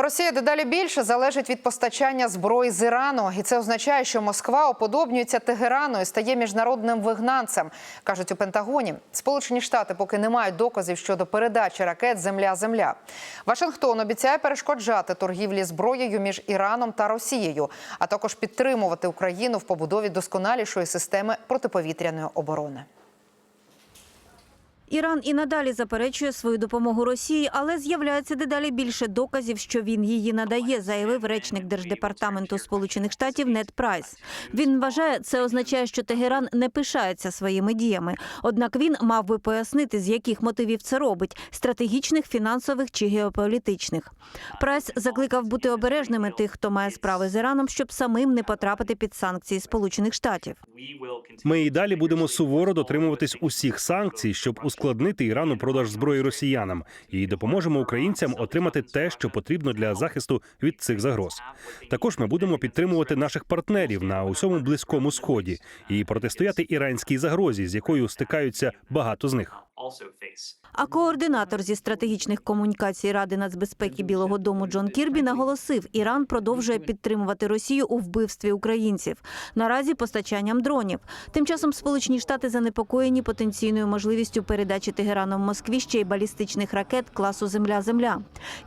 Росія дедалі більше залежить від постачання зброї з Ірану, і це означає, що Москва оподобнюється Тегерану і стає міжнародним вигнанцем, кажуть у Пентагоні. Сполучені Штати поки не мають доказів щодо передачі ракет Земля-Земля. Вашингтон обіцяє перешкоджати торгівлі зброєю між Іраном та Росією, а також підтримувати Україну в побудові досконалішої системи протиповітряної оборони. Іран і надалі заперечує свою допомогу Росії, але з'являється дедалі більше доказів, що він її надає, заявив речник держдепартаменту Сполучених Штатів Нед Прайс. Він вважає, це означає, що Тегеран не пишається своїми діями. Однак він мав би пояснити, з яких мотивів це робить стратегічних, фінансових чи геополітичних. Прайс закликав бути обережними тих, хто має справи з Іраном, щоб самим не потрапити під санкції Сполучених Штатів. Ми і далі будемо суворо дотримуватись усіх санкцій, щоб ускладнити Ірану продаж зброї росіянам, і допоможемо українцям отримати те, що потрібно для захисту від цих загроз. Також ми будемо підтримувати наших партнерів на усьому близькому сході і протистояти іранській загрозі, з якою стикаються багато з них. А координатор зі стратегічних комунікацій Ради нацбезпеки Білого Дому Джон Кірбі наголосив, Іран продовжує підтримувати Росію у вбивстві українців. Наразі постачанням дронів. Тим часом Сполучені Штати занепокоєні потенційною можливістю передачі Тегераном Москві ще й балістичних ракет класу Земля-Земля.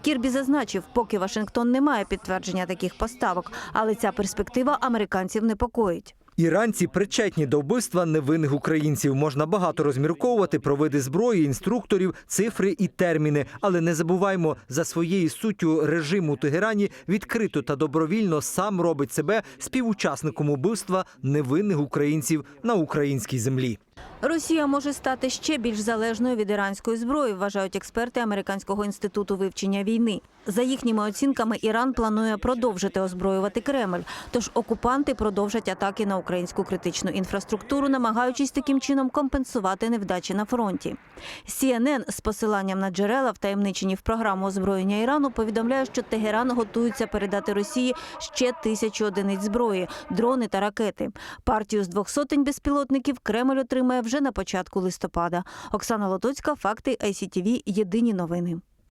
Кірбі зазначив, поки Вашингтон не має підтвердження таких поставок, але ця перспектива американців непокоїть. Іранці причетні до вбивства невинних українців. Можна багато розмірковувати про види зброї, інструкторів, цифри і терміни. Але не забуваймо, за своєю суттю режим у Тегерані відкрито та добровільно сам робить себе співучасником убивства невинних українців на українській землі. Росія може стати ще більш залежною від іранської зброї, вважають експерти Американського інституту вивчення війни. За їхніми оцінками, Іран планує продовжити озброювати Кремль. Тож окупанти продовжать атаки на українську критичну інфраструктуру, намагаючись таким чином компенсувати невдачі на фронті. CNN з посиланням на джерела, втаємничені в програму озброєння Ірану, повідомляє, що Тегеран готується передати Росії ще тисячу одиниць зброї, дрони та ракети. Партію з двох сотень безпілотників Кремль отримає вже на початку листопада. Оксана Лотоцька, факти ICTV, Єдині новини.